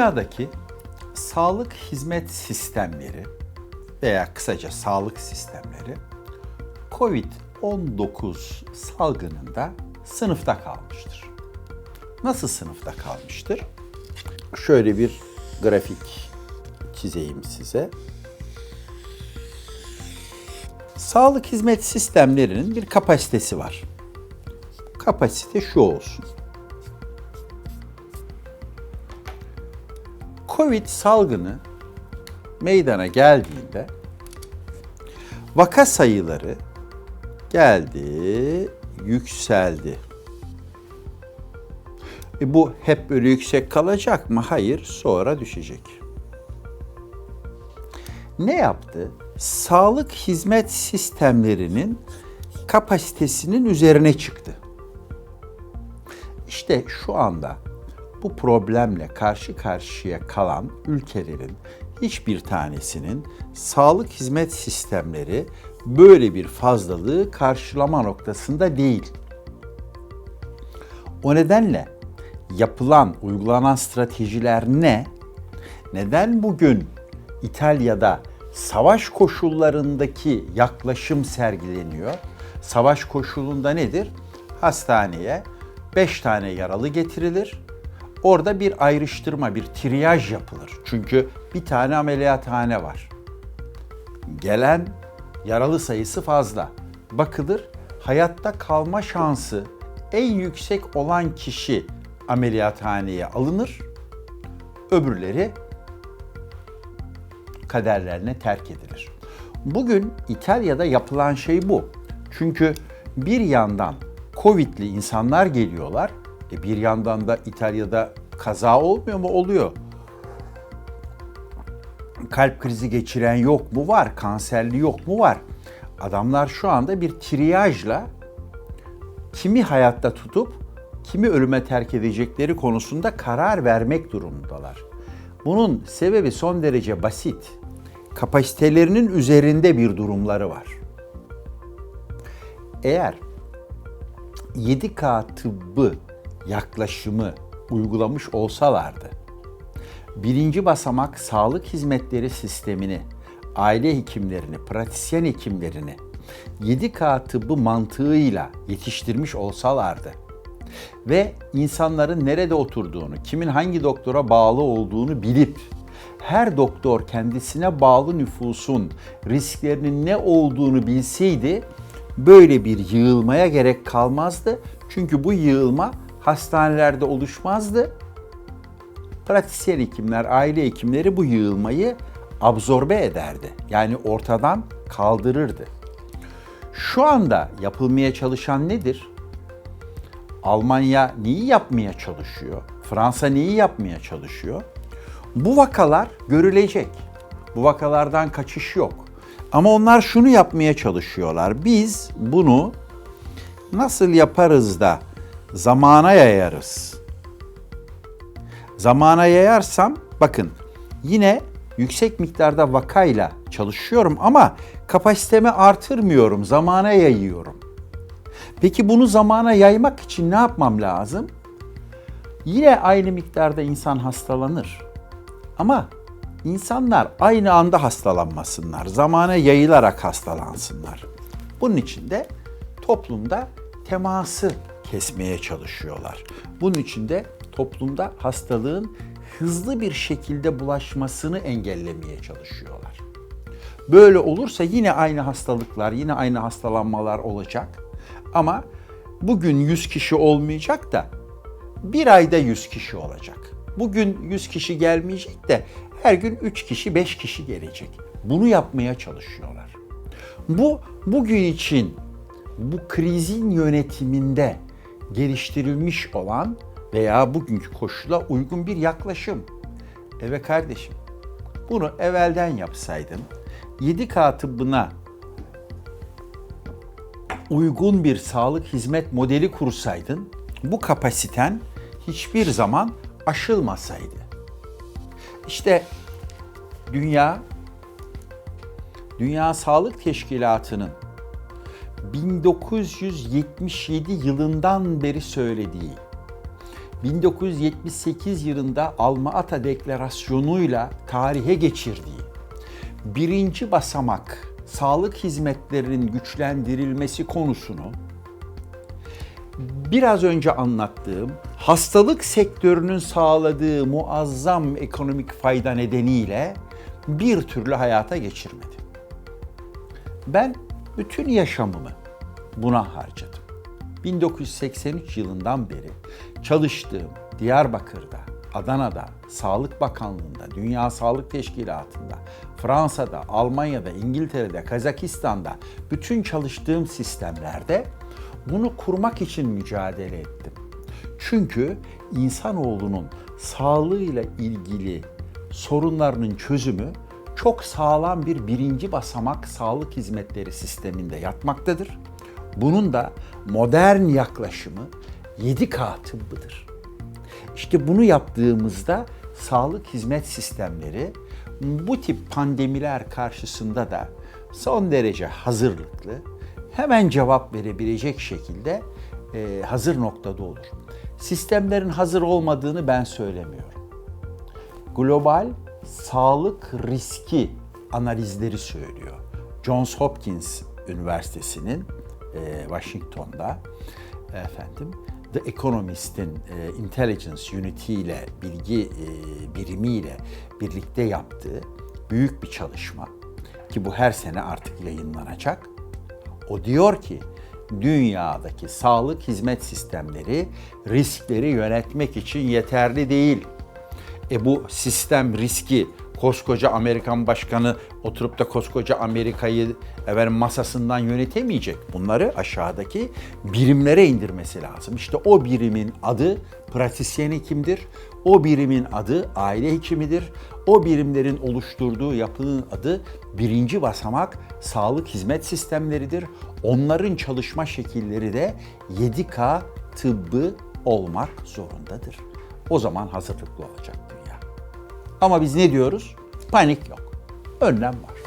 Dünyadaki sağlık hizmet sistemleri veya kısaca sağlık sistemleri COVID-19 salgınında sınıfta kalmıştır. Nasıl sınıfta kalmıştır? Şöyle bir grafik çizeyim size. Sağlık hizmet sistemlerinin bir kapasitesi var. Kapasite şu olsun. Covid salgını meydana geldiğinde vaka sayıları geldi, yükseldi. E bu hep böyle yüksek kalacak mı? Hayır, sonra düşecek. Ne yaptı? Sağlık hizmet sistemlerinin kapasitesinin üzerine çıktı. İşte şu anda bu problemle karşı karşıya kalan ülkelerin hiçbir tanesinin sağlık hizmet sistemleri böyle bir fazlalığı karşılama noktasında değil. O nedenle yapılan, uygulanan stratejiler ne? Neden bugün İtalya'da savaş koşullarındaki yaklaşım sergileniyor? Savaş koşulunda nedir? Hastaneye 5 tane yaralı getirilir. Orada bir ayrıştırma, bir triyaj yapılır. Çünkü bir tane ameliyathane var. Gelen yaralı sayısı fazla. Bakılır, hayatta kalma şansı en yüksek olan kişi ameliyathaneye alınır. Öbürleri kaderlerine terk edilir. Bugün İtalya'da yapılan şey bu. Çünkü bir yandan Covid'li insanlar geliyorlar. E bir yandan da İtalya'da kaza olmuyor mu? Oluyor. Kalp krizi geçiren yok mu? Var. Kanserli yok mu? Var. Adamlar şu anda bir triyajla kimi hayatta tutup kimi ölüme terk edecekleri konusunda karar vermek durumundalar. Bunun sebebi son derece basit. Kapasitelerinin üzerinde bir durumları var. Eğer 7K tıbbı yaklaşımı uygulamış olsalardı, birinci basamak sağlık hizmetleri sistemini, aile hekimlerini, pratisyen hekimlerini 7K tıbbı mantığıyla yetiştirmiş olsalardı ve insanların nerede oturduğunu, kimin hangi doktora bağlı olduğunu bilip her doktor kendisine bağlı nüfusun risklerinin ne olduğunu bilseydi böyle bir yığılmaya gerek kalmazdı. Çünkü bu yığılma hastanelerde oluşmazdı. Pratisyen hekimler, aile hekimleri bu yığılmayı absorbe ederdi. Yani ortadan kaldırırdı. Şu anda yapılmaya çalışan nedir? Almanya neyi yapmaya çalışıyor? Fransa neyi yapmaya çalışıyor? Bu vakalar görülecek. Bu vakalardan kaçış yok. Ama onlar şunu yapmaya çalışıyorlar. Biz bunu nasıl yaparız da zamana yayarız? Zamana yayarsam bakın yine yüksek miktarda vakayla çalışıyorum ama kapasitemi artırmıyorum, zamana yayıyorum. Peki bunu zamana yaymak için ne yapmam lazım? Yine aynı miktarda insan hastalanır. Ama insanlar aynı anda hastalanmasınlar. Zamana yayılarak hastalansınlar. Bunun için de toplumda teması kesmeye çalışıyorlar. Bunun için de toplumda hastalığın hızlı bir şekilde bulaşmasını engellemeye çalışıyorlar. Böyle olursa yine aynı hastalıklar, yine aynı hastalanmalar olacak. Ama bugün 100 kişi olmayacak da bir ayda 100 kişi olacak. Bugün 100 kişi gelmeyecek de her gün 3 kişi, 5 kişi gelecek. Bunu yapmaya çalışıyorlar. Bu bugün için bu krizin yönetiminde geliştirilmiş olan veya bugünkü koşula uygun bir yaklaşım. Evet kardeşim, bunu evvelden yapsaydın, 7K tıbbına uygun bir sağlık hizmet modeli kursaydın, bu kapasiten hiçbir zaman aşılmasaydı. İşte dünya Dünya Sağlık Teşkilatı'nın 1977 yılından beri söylediği 1978 yılında Alma Ata Deklarasyonu'yla tarihe geçirdiği birinci basamak sağlık hizmetlerinin güçlendirilmesi konusunu biraz önce anlattığım hastalık sektörünün sağladığı muazzam ekonomik fayda nedeniyle bir türlü hayata geçirmedi. Ben bütün yaşamımı buna harcadım. 1983 yılından beri çalıştığım Diyarbakır'da, Adana'da, Sağlık Bakanlığı'nda, Dünya Sağlık Teşkilatı'nda, Fransa'da, Almanya'da, İngiltere'de, Kazakistan'da bütün çalıştığım sistemlerde bunu kurmak için mücadele ettim. Çünkü insanoğlunun sağlığıyla ilgili sorunlarının çözümü çok sağlam bir birinci basamak sağlık hizmetleri sisteminde yatmaktadır. Bunun da modern yaklaşımı 7K tıbbıdır. İşte bunu yaptığımızda sağlık hizmet sistemleri bu tip pandemiler karşısında da son derece hazırlıklı, hemen cevap verebilecek şekilde e, hazır noktada olur. Sistemlerin hazır olmadığını ben söylemiyorum. Global sağlık riski analizleri söylüyor. Johns Hopkins Üniversitesi'nin e, Washington'da efendim The Economist'in e, Intelligence Unity ile bilgi e, birimiyle birlikte yaptığı büyük bir çalışma ki bu her sene artık yayınlanacak. O diyor ki dünyadaki sağlık hizmet sistemleri riskleri yönetmek için yeterli değil. E bu sistem riski koskoca Amerikan başkanı oturup da koskoca Amerika'yı efendim, masasından yönetemeyecek. Bunları aşağıdaki birimlere indirmesi lazım. İşte o birimin adı pratisyen hekimdir. O birimin adı aile hekimidir. O birimlerin oluşturduğu yapının adı birinci basamak sağlık hizmet sistemleridir. Onların çalışma şekilleri de 7K tıbbı olmak zorundadır. O zaman hazırlıklı olacak dünya. Ama biz ne diyoruz? Panik yok. Önlem var.